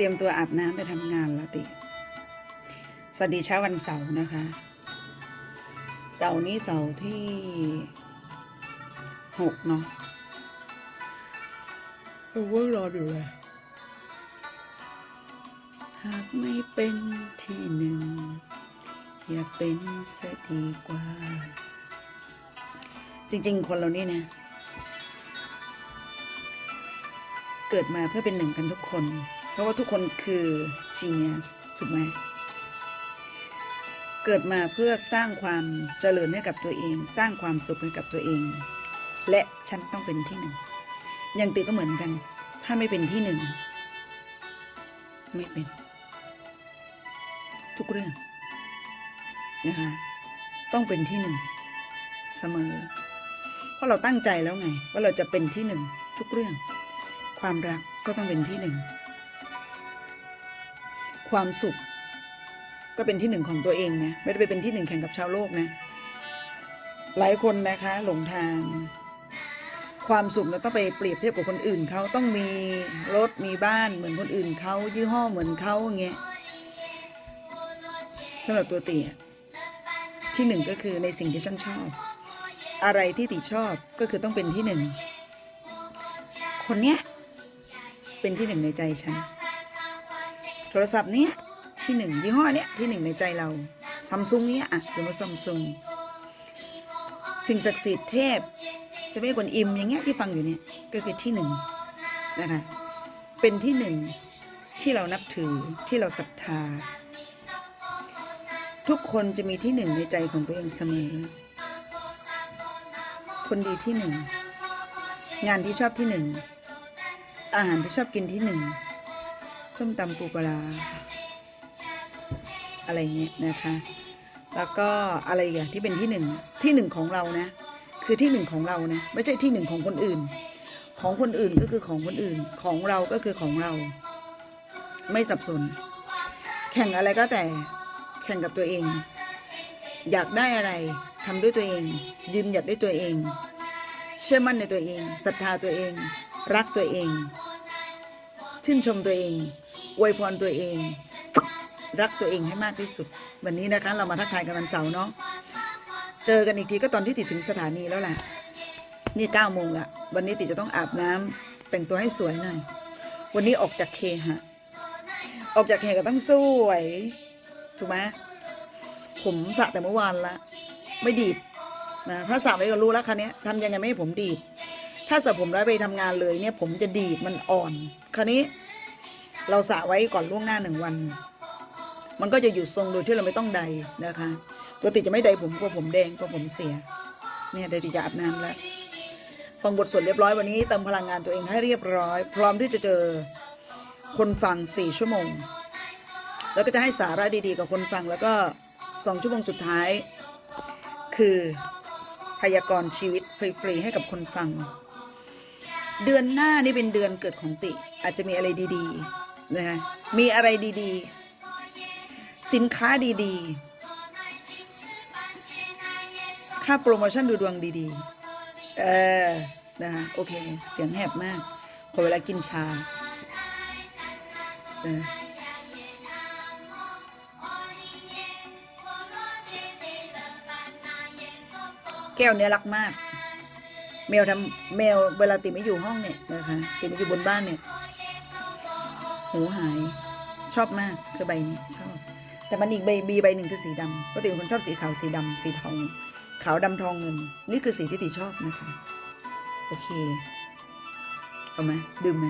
เตรียมตัวอาบน้ำไปทำงานแล้วติ สวัสดีเช้าวันเสาร์นะคะ เสาร์นี้เสาร์ที่หกเนาะเราว่ารออยู่เลย หากไม่เป็นที่หนึ่ง อยากเป็นเสียดีกว่า จริง ๆ คนเรานี่นะเกิดมาเพื่อเป็นหนึ่งกันทุกคนเพ ราะว่าทุกคนคือ genius ถูกไหมเกิดมาเพื่อสร้างความเจริญให้กับตัวเอง สร้างความสุขให้กับตัวเอง และฉันต้องเป็นที่หนึ่งอย่างตีก็เหมือนกัน ถ้าไม่เป็นที่หนึ่งไม่เป็น ทุกเรื่องนะคะต้องเป็นที่หนึ่งเสมอ เพราะเราตั้งใจแล้วไง ว่าเราจะเป็นที่หนึ่งทุกเรื่อง ความรักก็ต้องเป็นที่หนึ่ง ความสุข ก็เป็นที่หนึ่งของตัวเองนะไม่ได้ไปเป็นที่หนึ่งแข่งกับชาวโลกนะ หลายคนนะคะหลงทาง ความสุขเราต้องไปเปรียบเทียบกับคนอื่นเขาต้องมีรถมีบ้านเหมือนคนอื่นเขายี่ห้อเหมือนเขาอย่างเงี้ยสำหรับตัวเตี่ยที่หนึ่งก็คือในสิ่งที่ฉันชอบ อะไรที่ติชอบก็คือต้องเป็นที่หนึ่งคนเนี้ยเป็นที่หนึ่งในใจฉัน รศัพท์เนี้ยที่หนึ่งยี่ห้อเนี้ยที่หนึ่งในใจเราซัมซุงเนี้ยอะเป็นว่าซัมซุงสิ่งศักดิ์สิทธิ์เทพจะไม่คนอิมอย่างเงี้ยที่ฟังอยู่เนี่ยก็คือที่หนึ่งนะคะเป็นที่หนึ่งที่เรานับถือที่เราศรัทธา ทุกคนจะมีที่หนึ่งในใจของตัวเองเสมอ คนดีที่หนึ่งงานที่ชอบที่หนึ่งอาหารที่ชอบกินที่หนึ่ง ส้มตำปูปลา อะไรเงี้ยนะคะ แล้วก็อะไรอย่างที่เป็นที่หนึ่งที่หนึ่งของเรานะ คือที่หนึ่งของเรานะไม่ใช่ที่หนึ่งของคนอื่น ของคนอื่นก็คือของคนอื่น ของเราก็คือของเรา ไม่สับสน แข่งอะไรก็แต่แข่งกับตัวเอง อยากได้อะไรทำด้วยตัวเอง ยืนหยัดด้วยตัวเอง เชื่อมั่นในตัวเองศรัทธาตัวเอง รักตัวเอง ชื่นชมตัวเองอวยพรตัวเอง รักตัวเองให้มากที่สุด วันนี้นะคะเรามาทักทายกันวันเสาร์เนาะเจอกันอีกทีก็ตอนที่ติดถึงสถานีแล้วแหละนี่เก้าโมงละวันนี้ติจะต้องอาบน้ำแต่งตัวให้สวยหน่อยวันนี้ออกจากเคหะออกจากเคก็ต้องสวยถูกไหมผมสระแต่เมื่อวานละไม่ดีดนะถ้าสระไว้ก็รู้แล้วคันนี้ทำยังไงไม่ให้ผมดีดถ้าสระผมแล้วไปทำงานเลยเนี่ยผมจะดีดมันอ่อน คราวนี้เราสระไว้ก่อนล่วงหน้าหนึ่งวัน มันก็จะอยู่ทรงโดยที่เราไม่ต้องใดนะคะ ตัวติจะไม่ใดผมกลัวผมแดงกลัวผมเสีย เนี่ยเดยวติจะอาบน้ำแล้วฟังบทสวดเรียบร้อยวันนี้เติมพลังงานตัวเองให้เรียบร้อย พร้อมที่จะเจอคนฟังสี่ชั่วโมง แล้วก็จะให้สาระดีๆกับคนฟังแล้วก็สองชั่วโมงสุดท้าย คือพยากรณ์ชีวิตฟรีๆให้กับคนฟัง เดือนหน้านี่เป็นเดือนเกิดของติ อาจจะมีอะไรดีๆนะคะมีอะไรดีๆ สินค้าดีๆ ค่าโปรโมชั่นดูดวงดีๆ เออนะคะโอเค เสียงแหบมาก ขอเวลากินชาแก้วเนี้ยรักมาก แมวทำแมวเวลาติไม่อยู่ห้องเนี่ยนะคะติไม่อยู่บนบ้านเนี่ยหูหายชอบมากคือใบนี้ชอบ แต่มันอีกใบบีใบหนึ่งคือสีดำปกติคนชอบสีขาวสีดำสีทอง ขาวดำทองเงิน นี่คือสีที่ติชอบนะคะ โอเคเอาไหมดื่มไหม